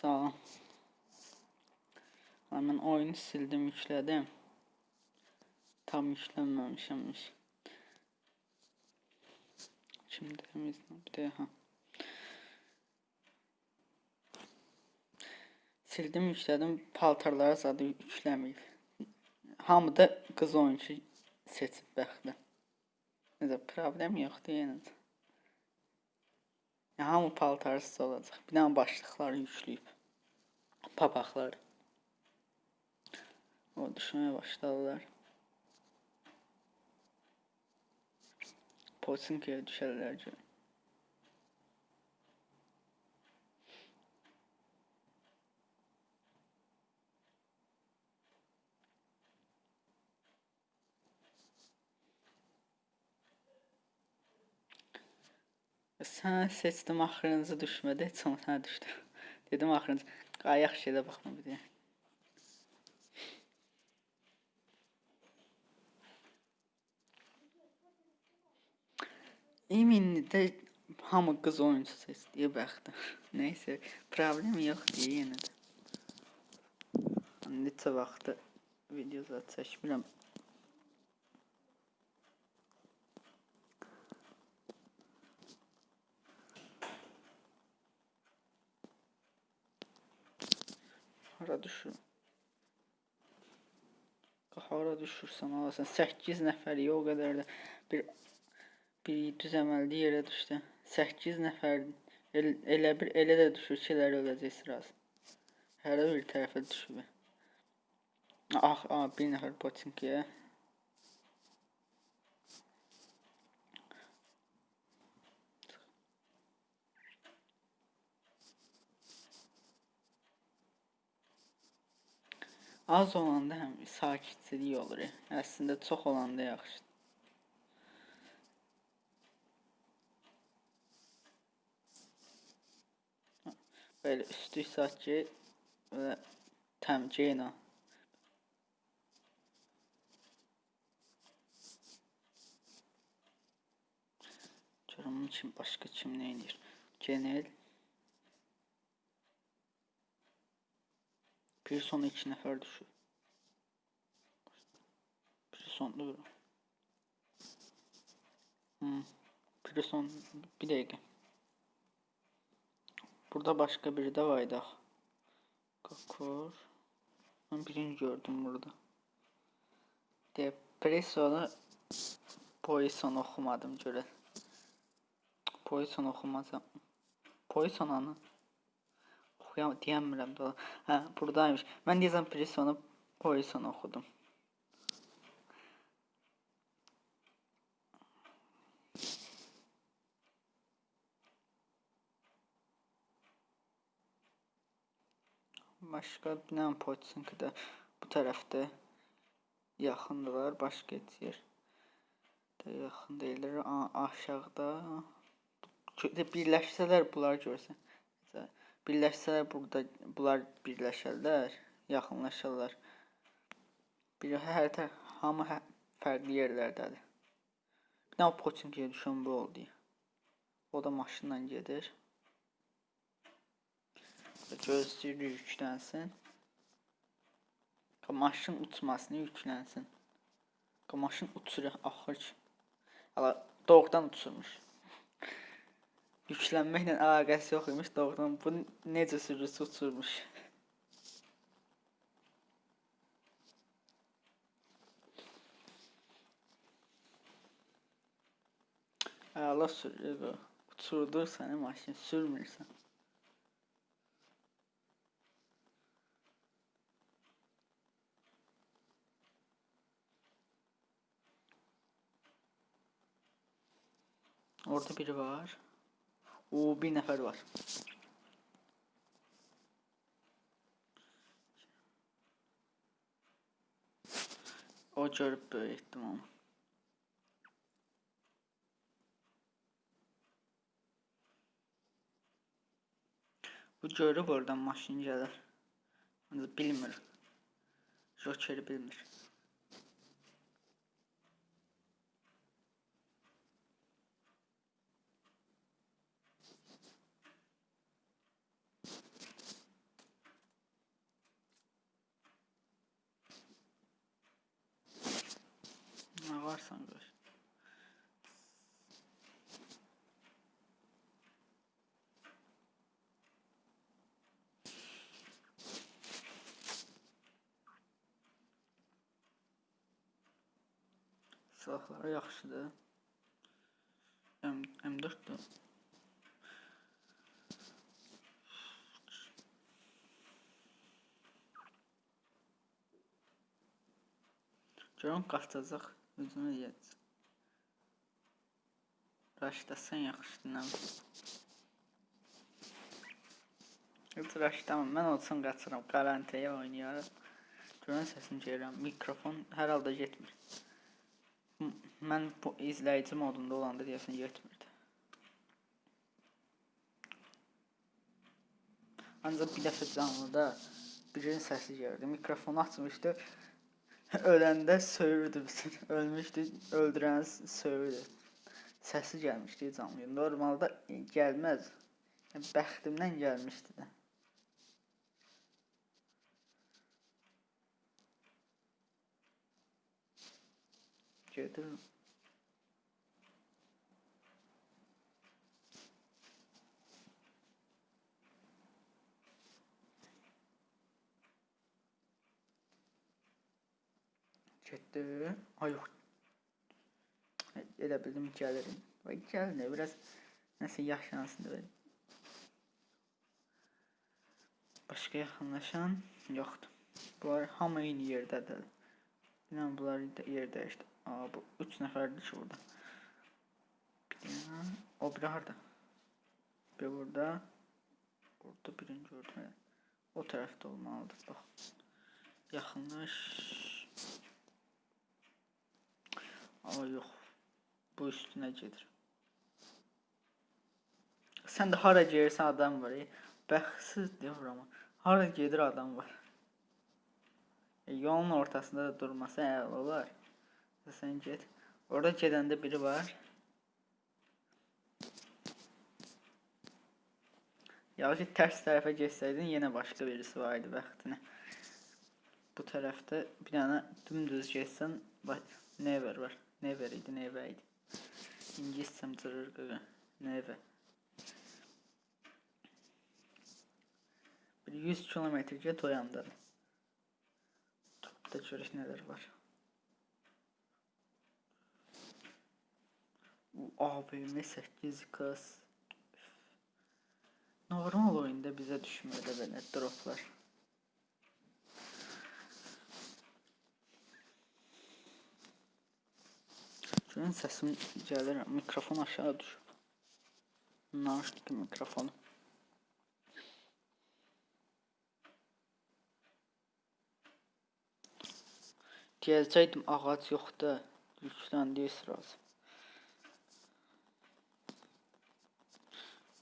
Sağ ol. Hemen oyunu sildim yükledim. Tam yüklenmemişmiş. Şimdi temizle bir de ha. Sildim yükledim paltarlara zadı yükləməyib. Hamı da qız oyunçu seçib bəxtə. Nəsə problem yoxdur yenə Ya, hamı paltarsız olacaq. Bir dənə başlıqları yükləyib. Papaqları. O düşməyə başladılar. Poçinkaya düşərlər ki. Sən seçdim axırıncı düşmədi, heç sonra sənə düşdü. Dedim axırıncı. Ayaq şeylə baxma bir də. Eminli də hamı qız oyuncu seçdiyi bəxtə. Nəysə, problem yoxdur yenə də. Neçə vaxtı video zət çəkmirəm. Hara düşür? Hara düşürsən alasan 8 nəfərik o qədər də bir bir düz əməlli yerə düşdü. 8 nəfər el, elə bir elə də düşür ki, elə öləcək sırası. Hərə bir tərəfə düşüb. Ah, ah, bir nəfər Poçinkiyə. Az olanda həm sakitlik olur. Hə. Əslində çox olanda yaxşıdır. Belə üstü saat ki, belə təmcəyinə. Görüm kim başqa kim nə edir. Genel Bir son iki nefer düşüyor. Bir son dur. Hmm. Bir son bir dakika. Burada başka biri de vardı. Kakor. Ben birini gördüm burada. Depresyonu Poison okumadım göre. Poison okumasam. Poison anı. Diyemiyorum da. Ha buradaymış. Ben diyeceğim Prison'u Poison okudum. Başka binen Poçinki de bu tarafta yakındılar. Başka heç yer de yaxın deyirlər. A- Aşağıda birləşsələr bunlar görsən. Birləşsələr burada bunlar birləşərlər, yaxınlaşarlar. Bir hər tər hamı hə, fərqli yerlərdədir. Dənə Poçinkiyə düşən bu oldu. O da maşınla gedir. Gözləyirik yüklənsin. Maşın uçmasını yüklənsin. Maşın uçur axır ki. Hala doğrudan uçurmuş. Yüklənməklə əlaqəsi yox imiş doğrudan. Bu necə sürücüsü uçurmuş. Əla sürüyor bu. Uçurdur səni maşın sürmürsən. Orada biri var. Oo bir nefer var. O görüp böyle ihtimal. Bu görüp oradan maşın gelir. Ancaq bilmir. Jokeri bilmir. Silahları yaxşıdır. M M4-dür. Görün qaçacaq özünə yet. Raşdasan yaxşıdır nə. Heç raşdamam. Mən olsam qaçıram. Garantiya oynayarım. Görün səsini gəlirəm. Mikrofon hər halda getmir. Mən izləyici modunda olanda deyəsən getmirdi. Ancaq bir dəfə canlıda birinin səsi gəldi. Mikrofonu açmışdı. Öləndə söyürdü bütün. Ölmüşdü, öldürən söyürdü. Səsi gəlmişdi canlıya. Normalda gəlməz. Yəni, bəxtimdən gəlmişdi də. Gedir. Getdi. Ay yox. Elə bildim gəlirim. Və gəlmir. Biraz nəsə yaşansın deyə. Başqa yaxınlaşan yoxdur. Bunlar hamı eyni yerdədir. Bilmem bunlar da yer dəyişdi. Aa bu 3 nəfərdir ki burada. Bir o biri harda? Bir burada. Burada birini gördüm. elə. O tərəfdə olmalıdır. Bax. Yaxınlaş. Aa yox. Bu üstünə gedir. Sən də hara gelirsən adam var. E, bəxtsiz deyir amma. Hara gedir adam var. E, yolun ortasında da durmasa əla olar. Sən get. Orada gedəndə biri var. Ya ki ters tərəfə geçsəydin yenə başqa birisi var idi bəxtinə. Bu tərəfdə bir dənə dümdüz getsən bax Never var. Never idi, Never idi. İngiliscəm cırır qaqa. Never. Bir 100 kilometre get o yandan. Topda görək nələr var. Bu AVM 8 kız. Normal oyunda bize düşmüyor böyle droplar. Şunun sesim gelir. Mikrofon aşağı düşüp. Naştı mikrofonu. Diyəcəkdim ağac yoxdur. Yükləndi sırası.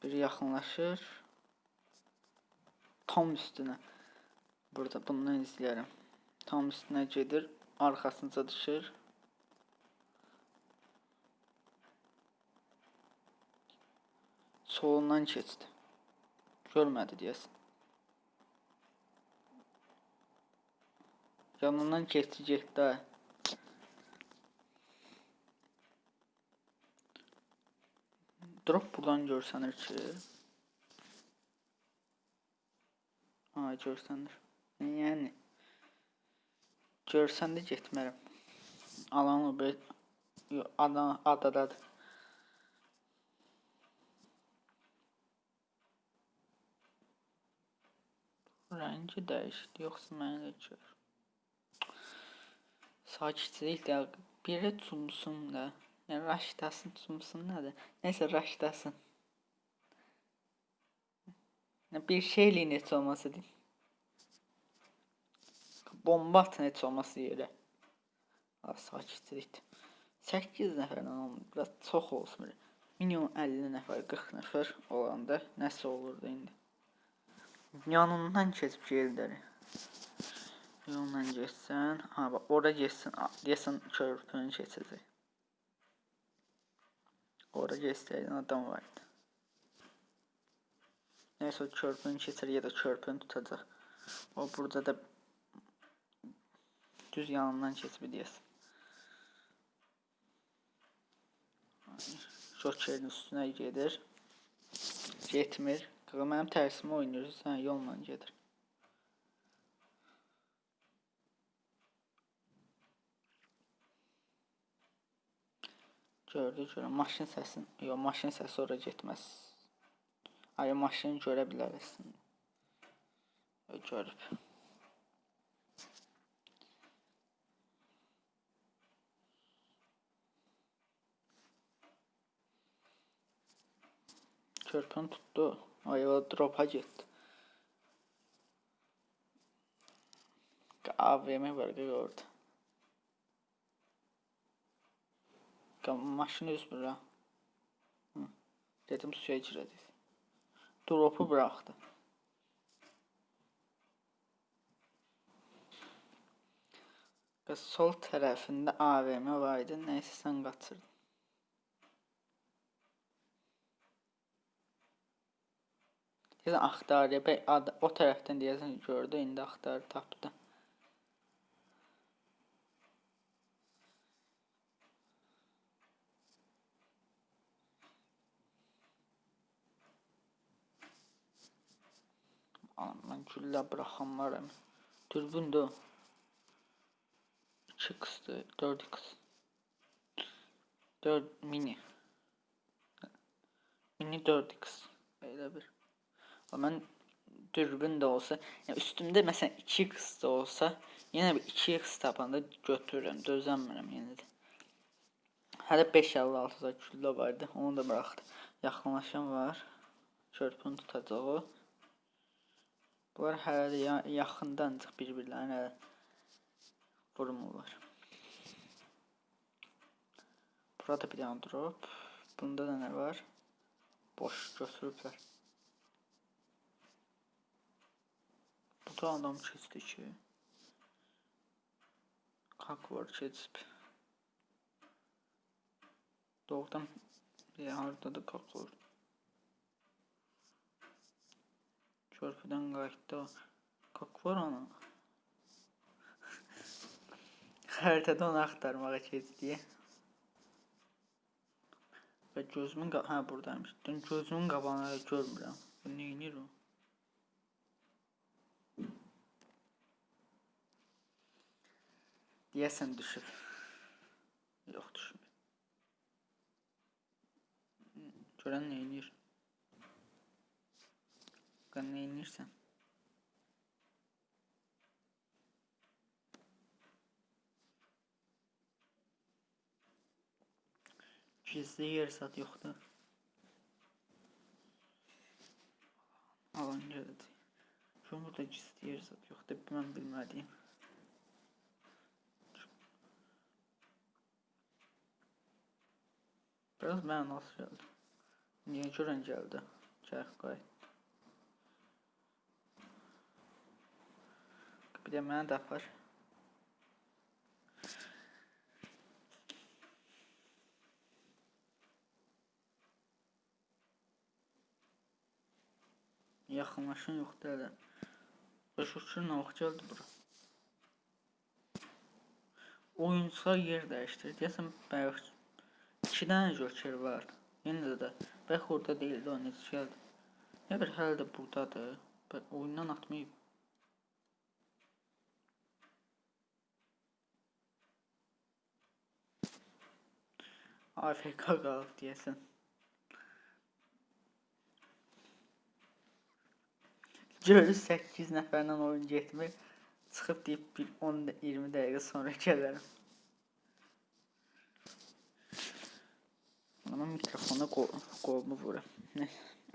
Biri yaxınlaşır. Tam üstünə. Burada bundan izləyərəm. Tam üstünə gedir, arxasınca düşür. Solundan keçdi. Görmədi deyəsən. Yanından keçdi getdi. Drop buradan görsənir ki. Ha, görsənir. Yəni görsəndə getmərəm. Alanı bir yo, adam adadadır. Rəngi dəyişdi, yoxsa məni də gör. Sakitçilik də biri cumsun da. Yəni raşdasın, cumsun nədir? Nəysə raşdasın. Yəni, bir şeylə heç olmasa deyim. Bomba atın heç olmasa yerə. Ha, sakitçilikdir. 8 nəfərlə olmur. Biraz çox olsun. belə. Minimum 50 nəfər, 40 nəfər olanda nəsə olurdu indi. Yanından keçib gelləri. Yoldan geçsən, ha bax ora geçsən, a- deyəsən körpünü keçəcək. Ora geçsəydin adam vardı. Neyse o körpünü keçər ya da körpünü tutacaq. O burada da düz yanından deyəsən. Jokerin üstünə gedir. Getmir. Mənim tərsimi oynayırsan, yolla gedir. Gördü görə maşın səsin. Yox, maşın səsi ora getməz. Ay maşını görə bilər əslində. Ö, Görüb. Körpün tuttu. Ay o drop'a getdi. AVM var qıy Qam maşını bura. Dedim suya girəcək. Drop'u bıraktı. Və sol tərəfində AVM var idi. Nəysə sən qaçırdın. Deyəsən ad- o tərəfdən deyəsən gördü, indi axtarır, tapdı. Anam mən güllə bıraxan varam. Dürbündür. o. 2x'dır, 4x. 4 mini. Mini 4x. Elə bir. Ama ben dürbün de olsa, yani üstümde mesela 2x da olsa, yine bir 2x tapanda götürürüm, dözənmirəm yenə də. Hələ 5.56 da küllə vardı, onu da bıraxdı. Yaxınlaşan var. Körpünü tutacaq o. Bunlar hələ də ya yaxından çıx bir-birlərinə vurmurlar. Burada bir dənə drop. Bunda da nə var? Boş götürüblər. Bu da adam keçdi ki. Kak var keçib. Doğrudan bir harda da kak var. Körpüdən qayıtdı. o. Kak var ana. Xəritədə onu axtarmağa keçdi. Və gözümün hə buradaymış. Dün gözümün qabağını hələ görmürəm. Bu neynir o? Deyəsən düşüb. Yox düşmür. Görən neynir? Qan neynirsən? Gizli yer zat yoxdur. Alan gəldi. Şu burada gizli yer zat yoxdur. Mən bilmədiyim. Biraz mənasız gəldi. Niyə görən gəldi? Çərx qayıt. Bir də mənə də apar. Yaxınlaşın yoxdur hələ. Nə vaxt gəldi bura? Oyunçular yer dəyişdir. Deyəsən bayaq iki dənə joker var. Yenə də bəlkə orada deyildi o necə gəldi. Nə bir hələ də buradadır. Bə- Oyundan atmayıb. AFK qalıb deyəsən. Görür 8 nəfərlə oyun getmir. Çıxıb deyib bir 10 də- 20 dəqiqə sonra gələrəm. Amma mikrofona qol, qolumu vururam. Nə?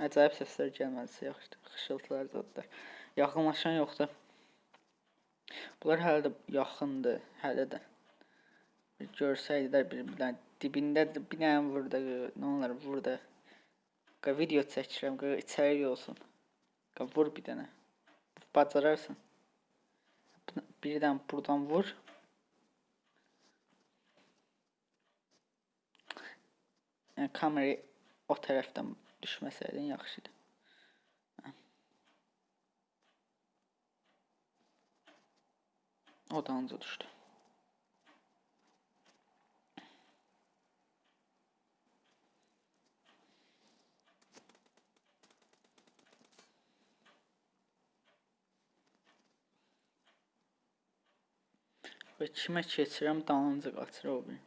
Əcayib səslər gəlmədisə yaxşıdır. Xışıltılar zadlar. Yaxınlaşan yoxdur. Bunlar hələ də yaxındır, hələ də. Bir görsəydilər bir-birlərin dibində dənə burada, nə olar burada. Qa video çəkirəm, qa içərik olsun. Qa vur bir dənə. Bacararsan. Bu- Bir dənə buradan vur. Yəni kamerayı o tərəfdən düşməsəydin yaxşı idi. Hə. O da anca düşdü. Və kimə keçirəm dalınca qaçır o bir.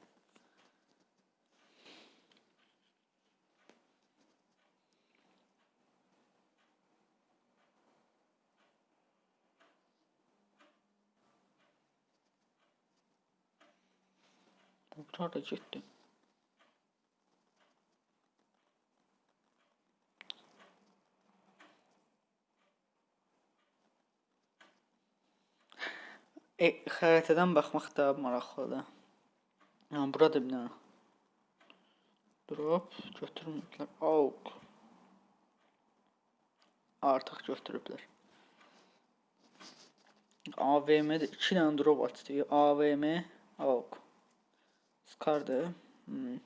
Burada da getdi. E, xəritədən baxmaq da maraqlıdır. Yəni burada bir dənə drop götürmədilər. Auk. Artıq götürüblər. AVM'de 2 tane drop açtı. AVM, AUK. Skardı. Hmm.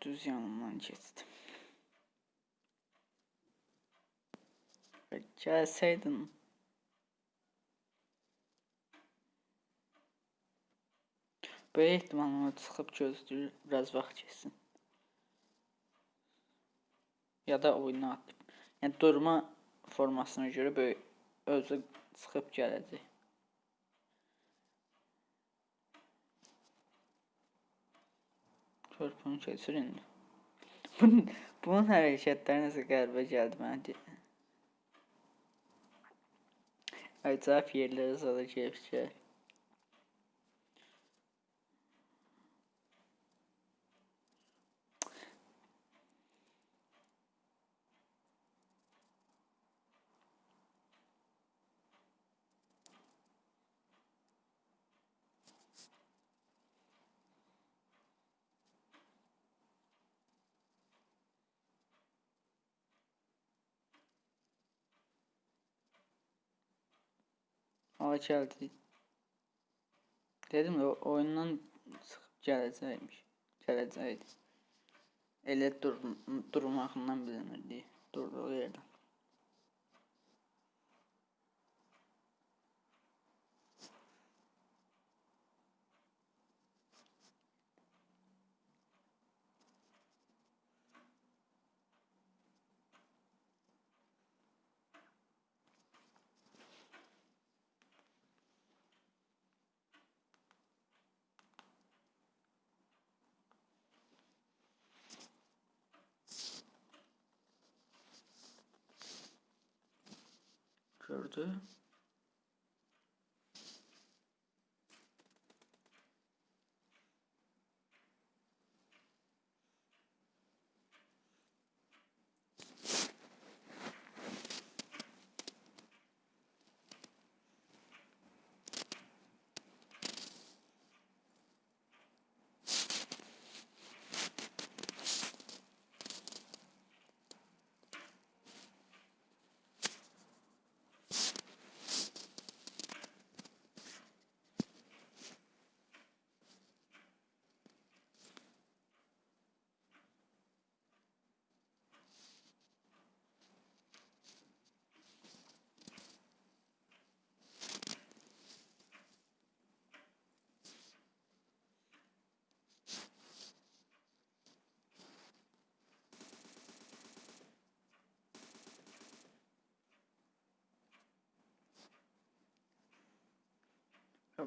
Düz yanından geçtim. Gelseydin Böyük ehtimalla çıxıb gözləyir, biraz vaxt keçsin. Ya da oyuna atıb. Yəni durma formasına görə böyük özü çıxıb gələcək. Körpünü keçir indi. Bunun, bunun hərəkətləri necə qəribə gəldi mənə. Acayip yerlere gelip şey. Hava gəldi. Dedim o oyundan çıxıb gələcəkmiş. Gələcəkdi. Elə dur durmağından bilinirdi. Durduğu yerdən. Gördü.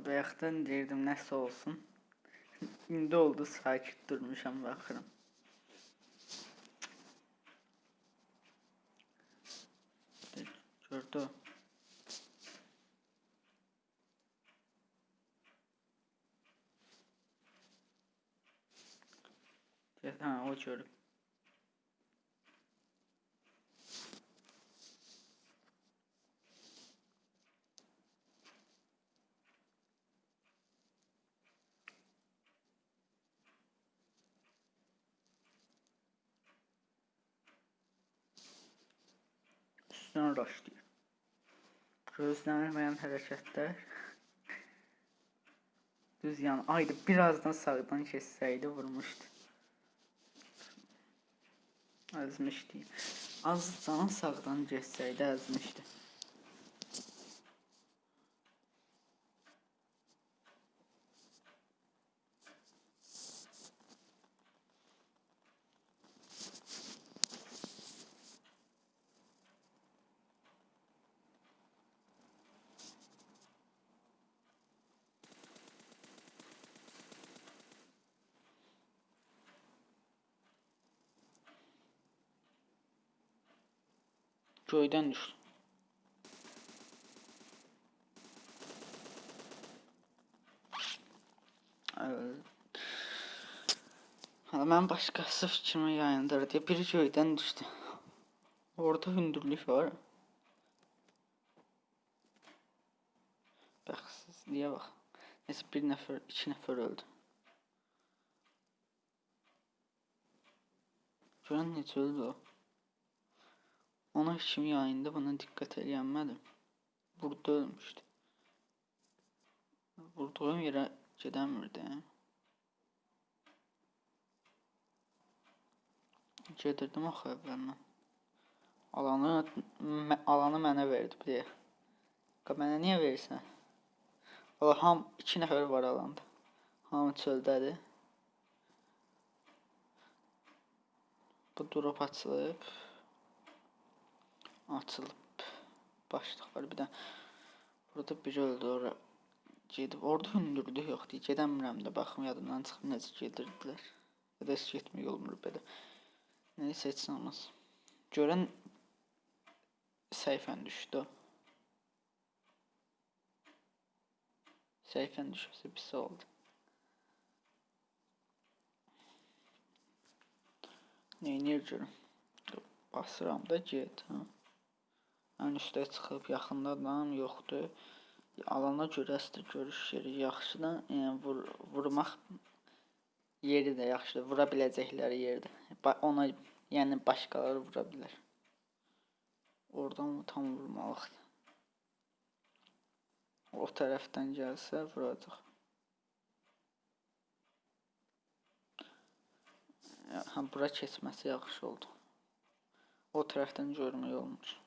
Bayaqdan deyirdim nəsə olsun. İndi oldu sakit durmuşam baxıram. Gördü. Ha o görüb. başlayır. Gözlənilməyən hərəkətlər. Düz yan aydı birazdan sağdan keçsəydi vurmuşdu. Əzmişdi. Az canın sağdan keçsəydi əzmişdi. Göyden düştü. Evet. Hemen başkası fikrimi yayındır diye bir göyden düştü. Orada hündürlük var. Bəxtsizliyə bax. Neyse bir nəfər, iki nəfər öldü. Görən necə öldü o? Ona kim yayında buna dikkat eləyənmədim. Burada ölmüşdü. Vurduğum yerə gedəmirdi. Gedirdim axı əvvəldən. Alanı, mə- alanı mənə verdi bir deyə. Mənə niyə verirsən? Valla ham iki nəfər var alanda. Hamı çöldədir. Bu drop açılıb. Açılıb. Başlıq var bir də. Burada biri öldü ora. Gedib orada hündürdü yoxdur. Gedəmirəm də baxım yadımdan çıxıb necə gedirdilər. Ya da heç getmək olmur belə. Neyse heç olmaz. Görən səhifən düşdü. Səhifən düşməsə pis oldu. Neynir görüm. Basıram da get. Ha. Ən üstə çıxıb yaxında adam yoxdur. Alana görəsdir görüş yeri yaxşıdır. Yəni vur, vurmaq yeri də yaxşıdır. Vura biləcəkləri yerdir. Ona yəni başqaları vura bilər. Oradan tam vurmalıqdır. O tərəfdən gəlsə vuracaq. Ha bura keçməsi yaxşı oldu. O tərəfdən görmək olmur.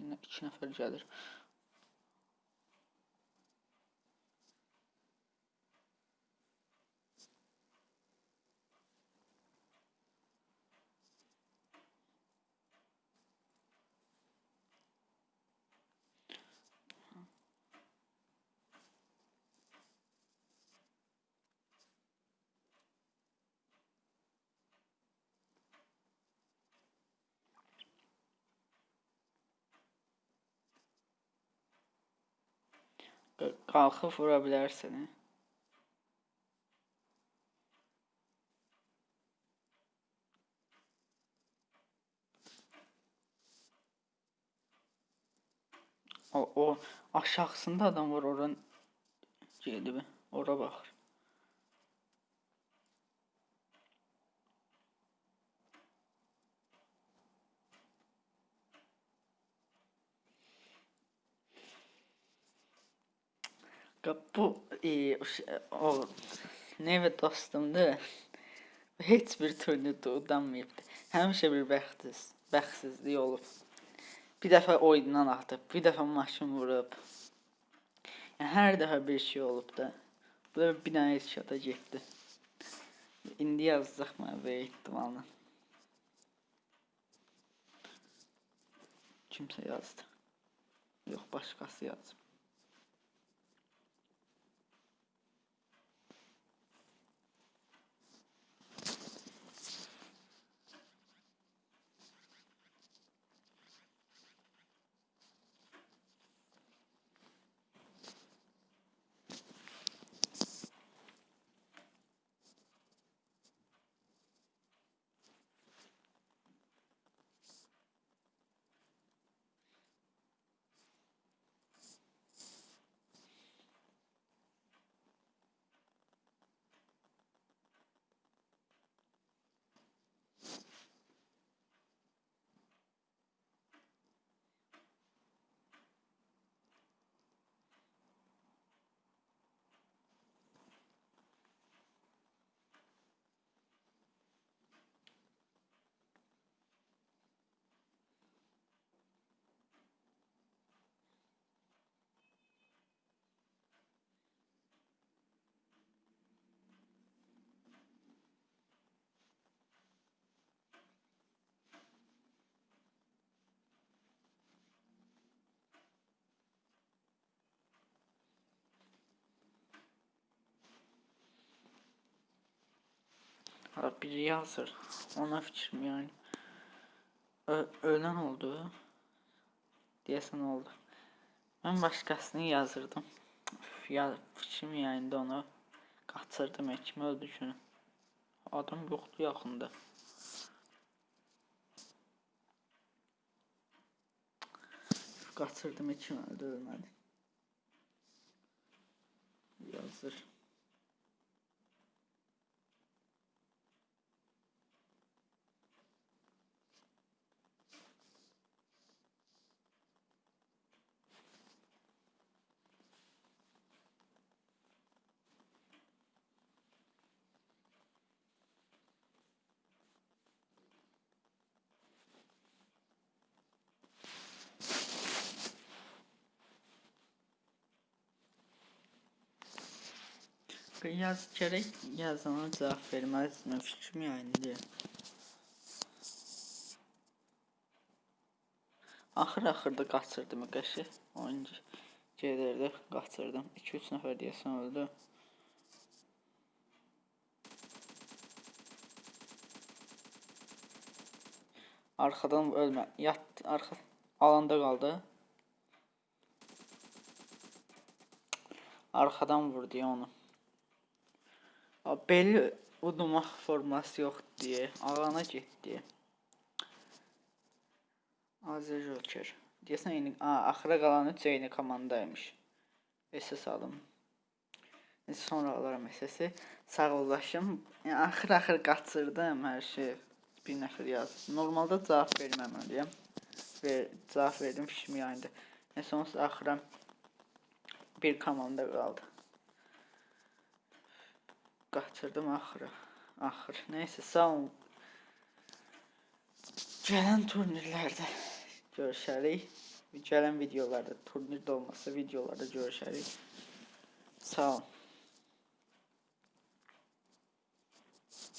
Yine iki nəfər gəlir. Qalxıb vura bilər səni. O, o aşağısında adam var oranın gedib. Ora baxır. Bu e, şey- o Neve dostumdur. Heç bir turnirdə udanmayıbdı. Həmişə bir bəxtsiz, bəxtsizlik olub. Bir dəfə oyundan atıb, bir dəfə maşın vurub. Yəni hər dəfə bir şey olub da. Bu da bir dənə headshot getdi. İndi yazacaq mənə böyük ehtimalla. Kimsə yazdı. Yox, başqası yazıb. Ha, biri yazır. Ona fikrim yani. Ö ölen oldu. Deyəsən oldu. Mən başqasını yazırdım. Üf, Ya fikrim yani onu qaçırdım kimi öldü ki. Adam yoxdur yaxında. Üf, Qaçırdım kim öldü ölmədi. Yazır. Yaz gerek yazana cevap vermez mi fikrim yani diye. Axır axırda qaçırdım qəşi. Oyuncu gedirdi, qaçırdım. 2-3 nəfər deyəsən öldü. Arxadan ölmə. Yat arxa alanda qaldı. Arxadan vurdu onu. Belli udmaq forması yox deyə ağana getdi. Azər Joker. Deyəsən eyni, a, axıra qalan üç eyni komandaymış. SS alım. Sonra alaram SS-i. Sağollaşım. Yəni axır axır qaçırdım hər şey. Bir nəfər yaz. Normalda cavab verməməliyəm. Ve cavab verdim fikrim yayında. Neyse onsuz axıra bir komanda qaldı. Qaçırdım axıra. Axır. Neyse sağ olun. Gələn turnirlərdə görüşərik. Gələn videolarda turnirdə olmasa videolarda görüşərik. Sağ olun.